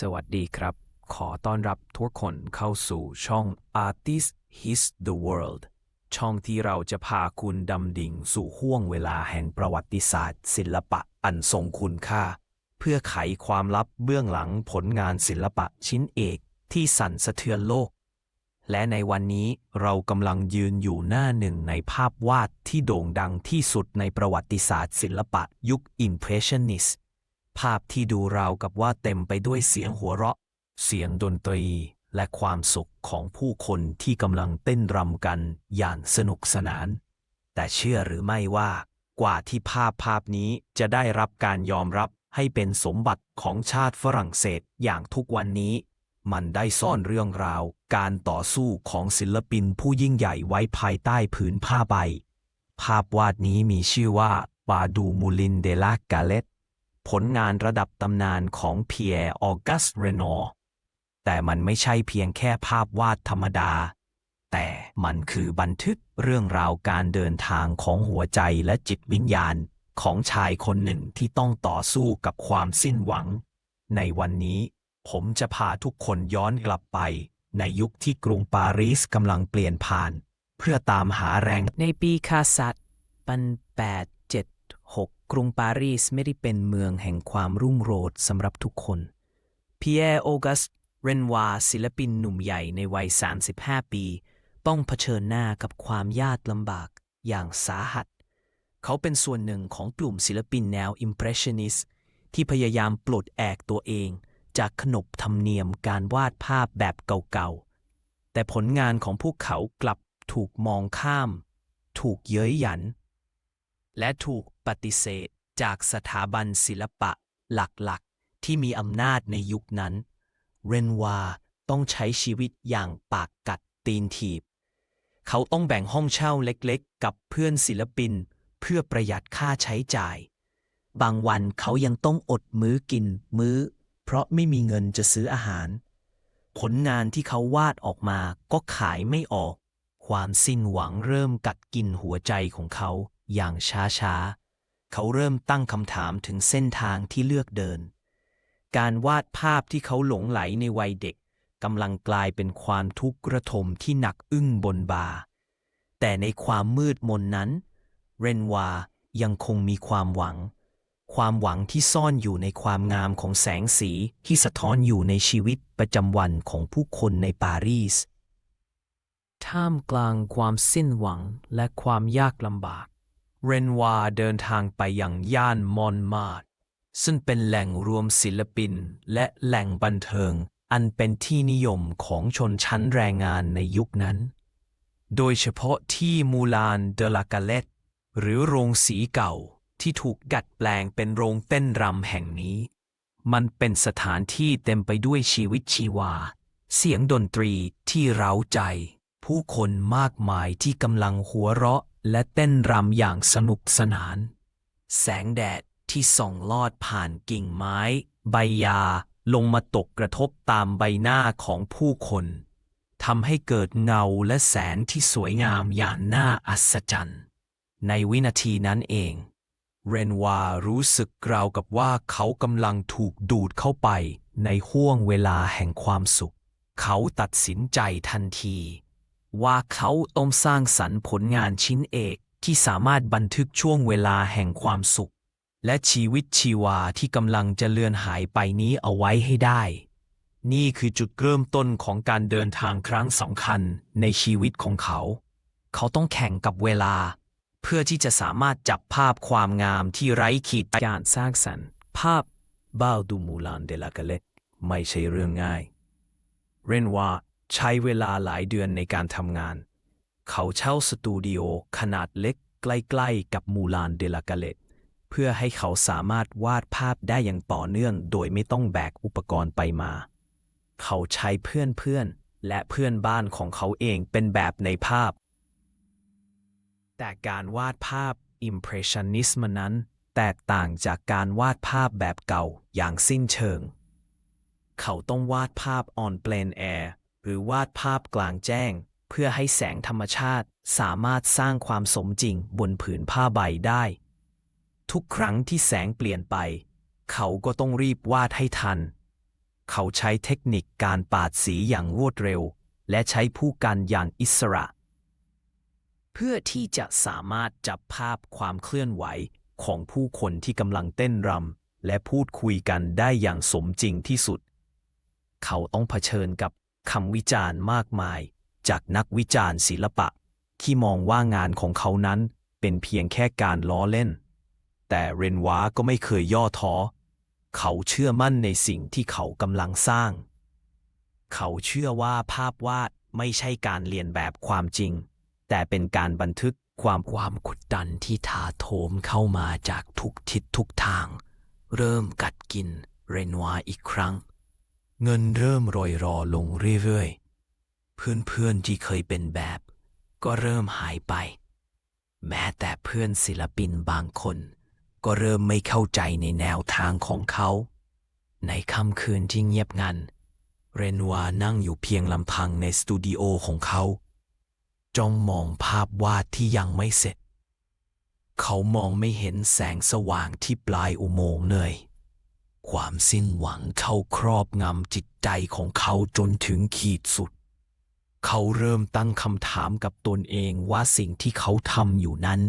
สวัสดีครับ ขอต้อนรับทุกคนเข้าสู่ช่อง Artist His the World ช่องที่เราจะพาคุณดำดิ่งสู่ห้วงเวลาแห่งประวัติศาสตร์ ศิลปะอันทรงคุณค่า เพื่อไขความลับเบื้องหลังผลงานศิลปะชิ้นเอกที่สั่นสะเทือนโลก และในวันนี้เรากำลังยืนอยู่หน้าหนึ่งในภาพวาดที่โด่งดังที่สุดในประวัติศาสตร์ ศิลปะยุค Impressionist ภาพที่ดูราวกับว่าเต็มไปด้วยเสียงหัวเราะ เสียงดนตรีและความสุขของผู้คนที่กำลังเต้นรำกันอย่างสนุกสนาน แต่เชื่อหรือไม่ว่ากว่าที่ภาพภาพนี้จะได้รับการยอมรับให้เป็นสมบัติของชาติฝรั่งเศสอย่างทุกวันนี้ มันได้ซ่อนเรื่องราว การต่อสู้ของศิลปินผู้ยิ่งใหญ่ไว้ภายใต้ผืนผ้าใบ ภาพวาดนี้มีชื่อว่า ปาดูมูลินเดลากาเลต ผลงานระดับตำนานของเพียร์ออกัสเรโนแต่มันไม่ใช่เพียงแค่ภาพวาดธรรมดา แต่มันคือบันทึกเรื่องราวการเดินทางของหัวใจและจิตวิญญาณของชายคนหนึ่งที่ต้องต่อสู้กับความสิ้นหวัง ในวันนี้ผมจะพาทุกคนย้อนกลับไป ในยุคที่กรุงปารีสกำลังเปลี่ยนผ่าน เพื่อตามหาแรงในปีคาสัตปัน 6. กรุงปารีสไม่ได้เป็นเมืองแห่งความรุ่งโรจน์สำหรับทุกคนพีแอร์โอกัสเรนวาศิลปินหนุ่มใหญ่ในวัย 35 ปี ต้องเผชิญหน้ากับความยากลำบากอย่างสาหัส เขาเป็นส่วนหนึ่งของกลุ่มศิลปินแนว Impressionist ที่พยายามปลดแอกตัวเอง จากขนบธรรมเนียมการวาดภาพแบบเก่าๆ แต่ผลงานของพวกเขากลับถูกมองข้าม ถูกเย้ยหยัน และถูกปฏิเสธจากสถาบันศิลปะหลักๆ ที่มีอำนาจในยุคนั้น เรนวาต้องใช้ชีวิตอย่างปากกัดตีนถีบ เขาต้องแบ่งห้องเช่าเล็กๆ กับเพื่อนศิลปิน เพื่อประหยัดค่าใช้จ่าย บางวันเขายังต้องอดมื้อกินมื้อ เพราะไม่มีเงินจะซื้ออาหาร ผลงานที่เขาวาดออกมาก็ขายไม่ออก ความสิ้นหวังเริ่มกัดกินหัวใจของเขา อย่างช้าๆ เขาเริ่มตั้งคำถามถึงเส้นทางที่เลือกเดิน การวาดภาพที่เขาหลงไหลในวัยเด็กกำลังกลายเป็นความทุกข์ระทมที่หนักอึ้งบนบ่าแต่ในความมืดมนนั้น เรนวายังคงมีความหวัง ความหวังที่ซ่อนอยู่ในความงามของแสงสีที่สะท้อนอยู่ในชีวิตประจำวันของผู้คนในปารีส ท่ามกลางความสิ้นหวังและความยากลำบาก เรนวาเดินทางไปยังย่านมอนมาร์ซึ่งเป็นแหล่งรวมศิลปินและแหล่งบันเทิง อันเป็นที่นิยมของชนชั้นแรงงานในยุคนั้น โดยเฉพาะที่มูลานเดลากาเลตหรือโรงสีเก่าที่ถูกดัดแปลงเป็นโรงเต้นรำแห่งนี้ มันเป็นสถานที่เต็มไปด้วยชีวิตชีวา เสียงดนตรีที่เร้าใจ ผู้คนมากมายที่กำลังหัวเราะ และเต้นรำอย่างสนุกสนาน แสงแดดที่ส่องลอดผ่านกิ่งไม้ ใบยาลงมาตกกระทบตามใบหน้าของผู้คนทำให้เกิดเงาและแสงที่สวยงามอย่างน่าอัศจรรย์ ในวินาทีนั้นเอง เรนวารู้สึกราวกับว่าเขากำลังถูกดูดเข้าไปในห้วงเวลาแห่งความสุข เขาตัดสินใจทันที ว่าเขาต้องสร้างสรรค์ผลงานชิ้นเอกที่สามารถบันทึกช่วงเวลาแห่งความสุข และชีวิตชีวาที่กำลังจะเลือนหายไปนี้เอาไว้ให้ได้ นี่คือจุดเริ่มต้นของการเดินทางครั้งสำคัญในชีวิตของเขา เขาต้องแข่งกับเวลา เพื่อที่จะสามารถจับภาพความงามที่ไร้ขีดการสร้างสรรค์ ภาพบ้าดูมูลานเดลากาเลตไม่ใช่เรื่องง่าย เรนว่า ใช้เวลาหลายเดือนในการทำงาน เขาเช่าสตูดิโอขนาดเล็กใกล้ๆ กับมูลานเดลากาเลตเพื่อให้เขาสามารถวาดภาพได้อย่างต่อเนื่อง โดยไม่ต้องแบกอุปกรณ์ไปมา เขาใช้เพื่อนๆ และเพื่อนบ้านของเขาเองเป็นแบบในภาพ แต่การวาดภาพ Impressionism นั้น แตกต่างจากการวาดภาพแบบเก่าอย่างสิ้นเชิง เขาต้องวาดภาพ on plain air หรือวาดภาพกลางแจ้ง เพื่อให้แสงธรรมชาติสามารถสร้างความสมจริงบนผืนผ้าใบได้ ทุกครั้งที่แสงเปลี่ยนไป เขาก็ต้องรีบวาดให้ทัน เขาใช้เทคนิคการปาดสีอย่างรวดเร็ว และใช้ผู้กันอย่างอิสระ เพื่อที่จะสามารถจับภาพความเคลื่อนไหวของผู้คนที่กำลังเต้นรำและพูดคุยกันได้อย่างสมจริงที่สุด เขาต้องเผชิญกับ คำวิจารณ์มากมาย จากนักวิจารณ์ศิลปะ ที่มองว่างานของเขานั้นเป็นเพียงแค่การล้อเล่น แต่เรนวาก็ไม่เคยย่อท้อ เขาเชื่อมั่นในสิ่งที่เขากำลังสร้าง เขาเชื่อว่าภาพวาดไม่ใช่การเรียนแบบความจริง แต่เป็นการบันทึกความความกดดันที่ถาโถมเข้ามาจากทุกทิศทุกทาง เริ่มกัดกินเรนวาอีกครั้ง เงินเริ่มโรยรอลงเรื่อยๆ เพื่อนๆที่เคยเป็นแบบ ก็เริ่มหายไป แม้แต่เพื่อนศิลปินบางคน ก็เริ่มไม่เข้าใจในแนวทางของเขา ในค่ำคืนที่เงียบงัน เรนวานั่งอยู่เพียงลำพังในสตูดิโอของเขาจ้องมองภาพวาดที่ยังไม่เสร็จ เขามองไม่เห็นแสงสว่างที่ปลายอุโมงค์เลย ความสิ้นหวังเข้าครอบงำจิตใจของเขาจนถึงขีดสุด เขาเริ่มตั้งคำถามกับตนเองว่าสิ่งที่เขาทำอยู่นั้น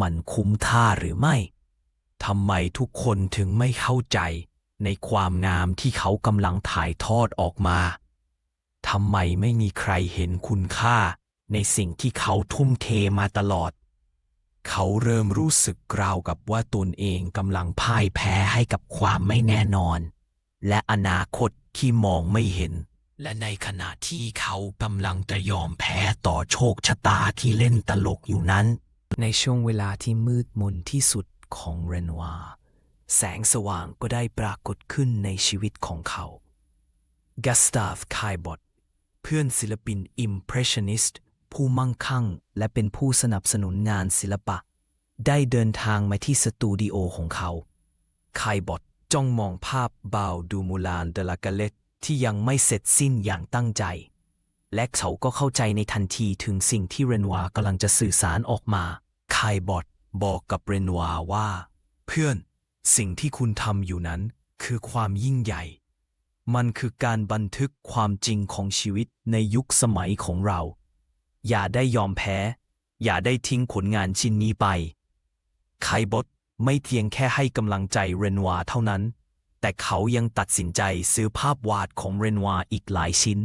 มันคุ้มท่าหรือไม่ทำไมทุกคนถึงไม่เข้าใจในความงามที่เขากำลังถ่ายทอดออกมาทำไมไม่มีใครเห็นคุณค่าในสิ่งที่เขาทุ่มเทมาตลอด เขาเริ่มรู้สึกกราวกับว่าตนเองกำลังพ่ายแพ้ให้กับความไม่แน่นอน และอนาคตที่มองไม่เห็น และในขณะที่เขากำลังจะยอมแพ้ต่อโชคชะตาที่เล่นตลกอยู่นั้น ในช่วงเวลาที่มืดมนที่สุดของเรนวาแสงสว่างก็ได้ปรากฏขึ้นในชีวิตของเขากัสตาฟไคบอตเพื่อนศิลปินอิมเพรสชันนิสต์ ผู้มั่งคั่ง และเป็นผู้สนับสนุนงานศิลปะ ได้เดินทางมาที่สตูดิโอของเขา ไคบอตจ้องมองภาพบาวดูมูลานเดลากาเลตที่ยังไม่เสร็จสิ้นอย่างตั้งใจ และเขาก็เข้าใจในทันทีถึงสิ่งที่เรนวากำลังจะสื่อสารออกมา ไคบอตบอกกับเรนวาว่า เพื่อน สิ่งที่คุณทำอยู่นั้น คือความยิ่งใหญ่ มันคือการบันทึกความจริงของชีวิตในยุคสมัยของเรา อย่าได้ยอมแพ้ อย่าได้ทิ้งผลงานชิ้นนี้ไป ไคบอตไม่เพียงแค่ให้กำลังใจเรนวาเท่านั้น แต่เขายังตัดสินใจซื้อภาพวาดของเรนวาอีกหลายชิ้น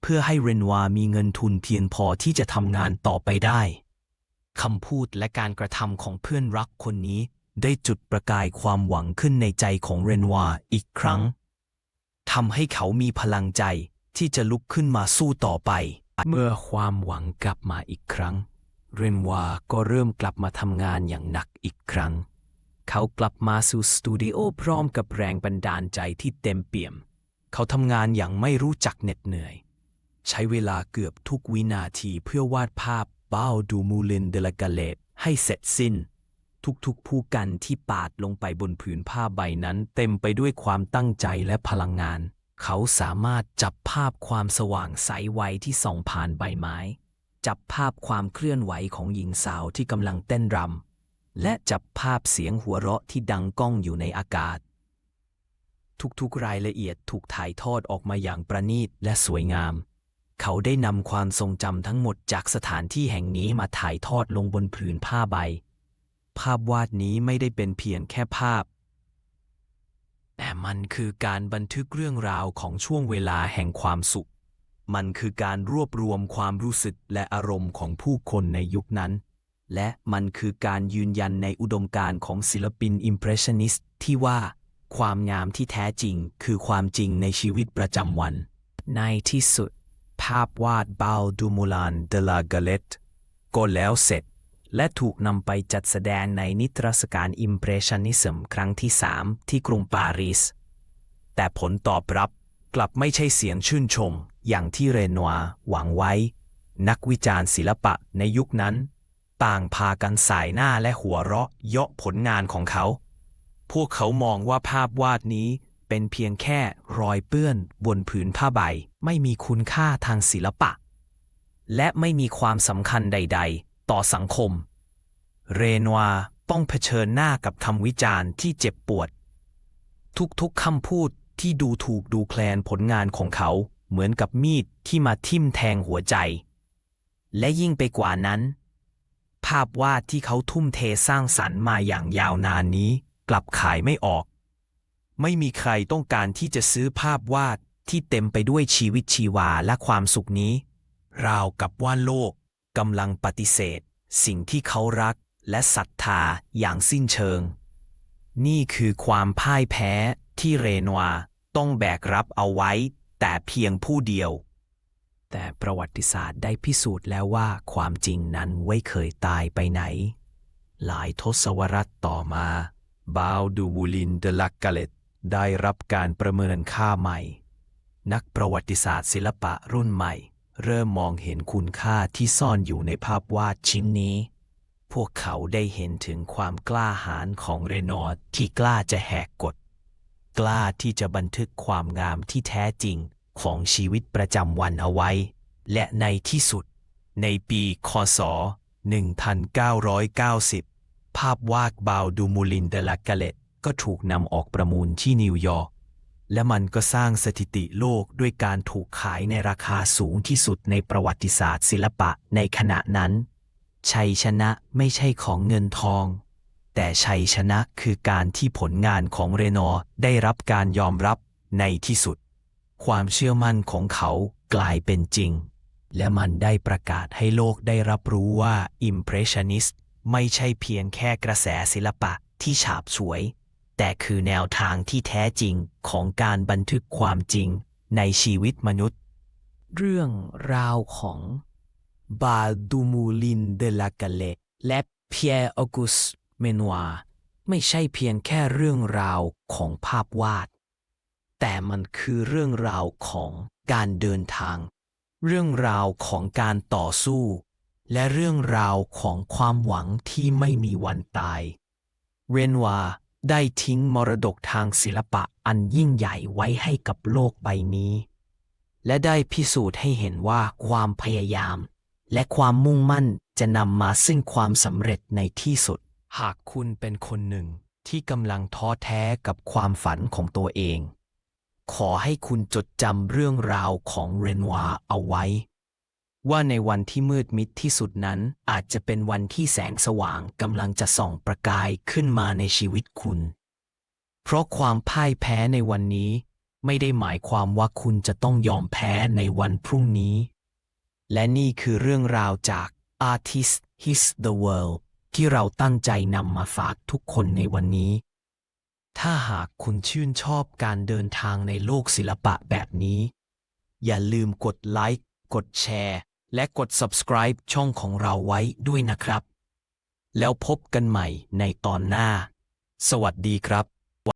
เพื่อให้เรนวามีเงินทุนเพียงพอที่จะทำงานต่อไปได้คำพูดและการกระทำของเพื่อนรักคนนี้ได้จุดประกายความหวังขึ้นในใจของเรนวาอีกครั้งทำให้เขามีพลังใจที่จะลุกขึ้นมาสู้ต่อไป เมื่อความหวังกลับมาอีกครั้ง เรนวาก็เริ่มกลับมาทำงานอย่างหนักอีกครั้ง เขากลับมาสู่สตูดิโอพร้อมกับแรงบันดาลใจที่เต็มเปี่ยม เขาทำงานอย่างไม่รู้จักเหน็ดเหนื่อย ใช้เวลาเกือบทุกวินาทีเพื่อวาดภาพบ้าดูมูลินเดลกาเลตให้เสร็จสิ้น ทุกๆผู้กันที่ปาดลงไปบนผืนผ้าใบนั้น เต็มไปด้วยความตั้งใจและพลังงาน เขาสามารถจับภาพความสว่างใสไวที่ส่องผ่านใบไม้ จับภาพความเคลื่อนไหวของหญิงสาวที่กำลังเต้นรำและจับภาพเสียงหัวเราะที่ดังก้องอยู่ในอากาศ ทุกๆรายละเอียดถูกถ่ายทอดออกมาอย่างประณีตและสวยงาม เขาได้นำความทรงจำทั้งหมดจากสถานที่แห่งนี้มาถ่ายทอดลงบนผืนผ้าใบ ภาพวาดนี้ไม่ได้เป็นเพียงแค่ภาพ แต่มันคือการบันทึกเรื่องราวของช่วงเวลาแห่งความสุข มันคือการรวบรวมความรู้สึกและอารมณ์ของผู้คนในยุคนั้น และมันคือการยืนยันในอุดมการณ์ของศิลปินอิมเพรสชันนิสต์ที่ว่าความงามที่แท้จริงคือความจริงในชีวิตประจำวัน ในที่สุด ภาพวาดบาลดูมูลานเดลากาเลตก็แล้วเสร็จ และถูกนำไปจัดแสดงในนิทรรศการอิมเพรสชันนิสมครั้งที่ 3 ที่กรุงปารีส แต่ผลตอบรับกลับไม่ใช่เสียงชื่นชม อย่างที่เรนวหวังไว้ นักวิจารณ์ศิลปะในยุคนั้น ต่างพากันสายหน้าและหัวเราะเยาะผลงานของเขา พวกเขามองว่าภาพวาดนี้เป็นเพียงแค่รอยเปื้อนบนผืนผ้าใบ ไม่มีคุณค่าทางศิลปะ และไม่มีความสำคัญใด ๆ ต่อสังคม เรนวาต้องเผชิญหน้ากับคำวิจารณ์ที่เจ็บปวด ทุกๆคำพูดที่ดูถูกดูแคลนผลงานของเขาเหมือนกับมีดที่มาทิ่มแทงหัวใจ และยิ่งไปกว่านั้น ภาพวาดที่เขาทุ่มเทสร้างสรรค์มาอย่างยาวนานนี้กลับขายไม่ออก ไม่มีใครต้องการที่จะซื้อภาพวาดที่เต็มไปด้วยชีวิตชีวาและความสุขนี้ ราวกับว่าโลก กำลังปฏิเสธ สิ่งที่เขารักและศรัทธาอย่างสิ้นเชิง นี่คือความพ่ายแพ้ที่เรนวาต้องแบกรับเอาไว้ แต่เพียงผู้เดียว แต่ประวัติศาสตร์ได้พิสูจน์แล้วว่าความจริงนั้นไม่เคยตายไปไหน หลายทศวรรษต่อมาบาวดูบูลินเดลักกาเลตได้รับการประเมินค่าใหม่ นักประวัติศาสตร์ศิลปะรุ่นใหม่ เริ่มมองเห็นคุณค่าที่ซ่อนอยู่ในภาพวาดชิ้นนี้ พวกเขาได้เห็นถึงความกล้าหาญของเรนอร์ที่กล้าจะแหกกฎ กล้าที่จะบันทึกความงามที่แท้จริงของชีวิตประจำวันเอาไว้ และในที่สุด ในปีคศ 1990 ภาพวาดบาวดูมูลินเดลากาเลตก็ถูกนำออกประมูลที่นิวยอร์ก และมันก็สร้างสถิติโลกด้วยการถูกขายในราคาสูงที่สุดในประวัติศาสตร์ศิลปะในขณะนั้น ชัยชนะไม่ใช่ของเงินทอง แต่ชัยชนะคือการที่ผลงานของเรนอได้รับการยอมรับในที่สุด ความเชื่อมั่นของเขากลายเป็นจริง และมันได้ประกาศให้โลกได้รับรู้ว่า Impressionist ไม่ใช่เพียงแค่กระแสศิลปะที่ฉาบฉวย แต่คือแนวทางที่แท้จริงของการบันทึกความจริงในชีวิตมนุษย์ เรื่องราวของบาดูมูลินเดลากาเลและเพียร์ออกุสเมนัวไม่ใช่เพียงแค่เรื่องราวของภาพวาด แต่มันคือเรื่องราวของการเดินทาง เรื่องราวของการต่อสู้ และเรื่องราวของความหวังที่ไม่มีวันตาย เรนวา ได้ทิ้งมรดกทางศิลปะอันยิ่งใหญ่ไว้ให้กับโลกใบนี้ และได้พิสูจน์ให้เห็นว่าความพยายาม และความมุ่งมั่นจะนำมาซึ่งความสำเร็จในที่สุด หากคุณเป็นคนหนึ่งที่กำลังท้อแท้กับความฝันของตัวเอง ขอให้คุณจดจำเรื่องราวของเรนวาเอาไว้ ว่าในวันที่มืดมิดที่สุดนั้นอาจจะเป็นวันที่แสงสว่างกำลังจะส่องประกายขึ้นมาในชีวิตคุณ เพราะความพ่ายแพ้ในวันนี้ ไม่ได้หมายความว่าคุณจะต้องยอมแพ้ในวันพรุ่งนี้ และนี่คือเรื่องราวจาก Artist His the World ที่เราตั้งใจนำมาฝากทุกคนในวันนี้ ถ้าหากคุณชื่นชอบการเดินทางในโลกศิลปะแบบนี้ อย่าลืมกดไลค์กดแชร์ และกด subscribe ช่องของเราไว้ด้วยนะครับ แล้วพบกันใหม่ในตอนหน้า สวัสดีครับ